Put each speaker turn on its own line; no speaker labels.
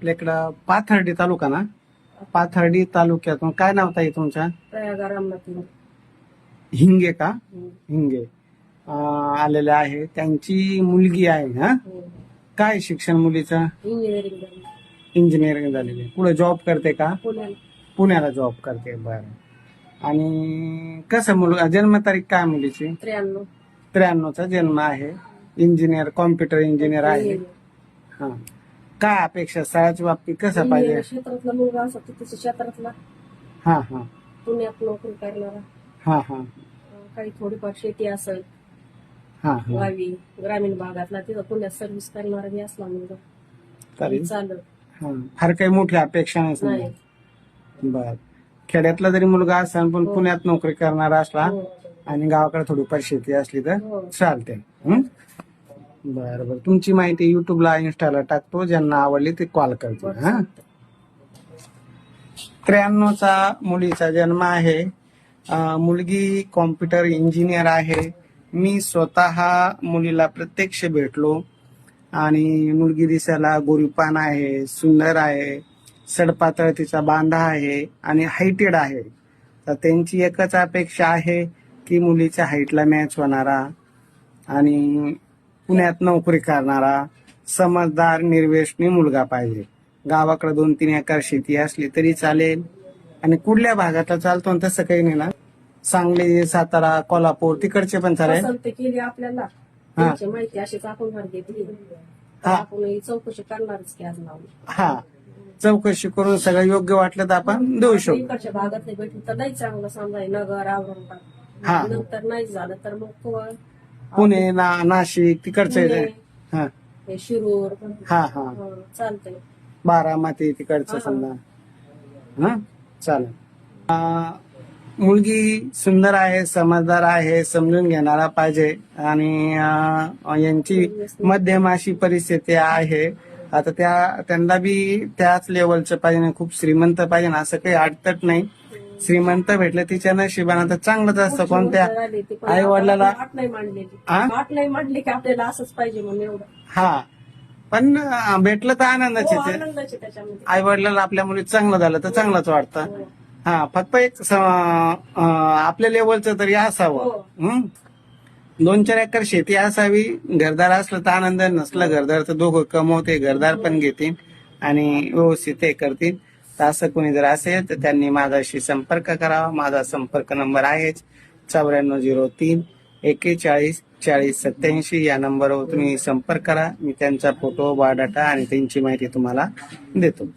आपल्याकडं पाथर्डी तालुका ना? पाथर्डी तालुक्यातून काय नाव ताई तुमच्या हिंगे का? हिंगे. आलेले आहे. त्यांची मुलगी आहे हा? काय शिक्षण मुलीचं?
इंजिनिअरिंग झाली.
इंजिनिअरिंग झालेली. आहे. पुढे जॉब करते का?
पुण्याला.
पुण्याला जॉब करते बरं. आणि कसं मुलगा जन्मतारीख काय मुलीची?
त्र्याण्णव.
त्र्याण्णवचा जन्म आहे. इंजिनियर कॉम्प्युटर इंजिनियर आहे. हा. काय अपेक्षा? स्थळाच्या बाबतीत कसं पाहिजे
क्षेत्रातला मुलगा असा तर तसं क्षेत्रातला.
हा हा.
पुण्यात नोकरी करणारा.
हा हा.
अं, काही थोडीफार शेती असेल
हा हा.
गावी ग्रामीण भागातला तिथं पुण्यात सर्व्हिस करणारा बी असला मुलगा.
चालेल.
चालत
हा. फार काही मोठी अपेक्षा नाही. बर. खेड्यातला जरी मुलगा असेल पण
हो.
पुण्यात नोकरी करणारा असला
हो.
आणि गावाकडे थोडीफार शेती असली तर
हो.
चालते हं? बरं बरं. तुमची माहिती युट्यूबला इन्स्टाला टाकतो. ज्यांना आवडली ते कॉल करतील हा? त्र्याण्णवचा मुलीचा जन्म आहे. मुलगी कॉम्प्युटर इंजिनियर आहे. मी स्वतः मुलीला प्रत्यक्ष भेटलो. आणि मुलगी दिसायला गोरीपान आहे सुंदर आहे सडपातळ तिचा बांधा आहे आणि हायटेड आहे. तर त्यांची एकच अपेक्षा आहे की मुलीच्या हाईटला मॅच होणारा. आणि पुण्यात नोकरी करणारा समजदार निर्वेशनी मुलगा पाहिजे. गावाकडे दोन तीन एकर शेती असली तरी चालेल. आणि कुठल्या भागातला चालतो आणि तसं काही नाही ना? सांगली सातारा कोल्हापूर तिकडचे पण चालेल
पसंत केली आपल्याला. त्यांची माहिती अशीच आपण भर घेतली. तर
हा.
आपण ही चौकशी करणारच की आज लावून
हा. चौकशी करून सगळं योग्य वाटलं तर आपण देऊ शकतो.
इकडच्या भागातले भेटली तर नाही चांगलं समजा नगर
हा.
औरंगाबाद नंतर नाही झालं तर मग तो
पुणे ना नाशिक तिकडचे
पुणे,
हा.
हे शिरूर
हा हा.
हं, चालतंय.
बारामती तिकडचं. समजा. हा चालेल. मुलगी सुंदर आहे समजदार आहे समजून घेणारा पाहिजे. आणि यांची मध्यम अशी परिस्थिती आहे. आता त्या त्यांना बी त्याच लेवलचं पाहिजे खूप श्रीमंत पाहिजे ना असं काही अडचण नाही. श्रीमंत भेटलं तिच्या नशिबानं तर चांगलंच असतं कोणत्या आई वडिलाला-
नाही मांडलेली
हा?
आठ नाही मांडली की आपल्याला असंच पाहिजे म्हणून एवढं.
हा. पण अं, भेटलं तर आनंदाचे
हो, आनंदाचे त्याच्यामध्ये.
आई वडिलांना आपल्या मुली चांगलं झालं तर चांगलंच वाटतं.
हो.
हा फक्त एक स- अं, आपल्या लेवलचं तरी असावं.
हो.
हं? दोन चार एकर शेती असावी घरदार असलं तर आनंद नसलं घरदार तर दोघं कमवते घरदार पण घेतील आणि व्यवस्थित हे करतील तर असं कोणी जर असेल तर त्यांनी माझ्याशी संपर्क करावा. माझा संपर्क नंबर आहेच चौऱ्याण्णव झिरो तीन एकेचाळीस चाळीस सत्याऐंशी या नंबरवर तुम्ही संपर्क करा. मी त्यांचा फोटो बायोडाटा आणि त्यांची माहिती तुम्हाला देतो.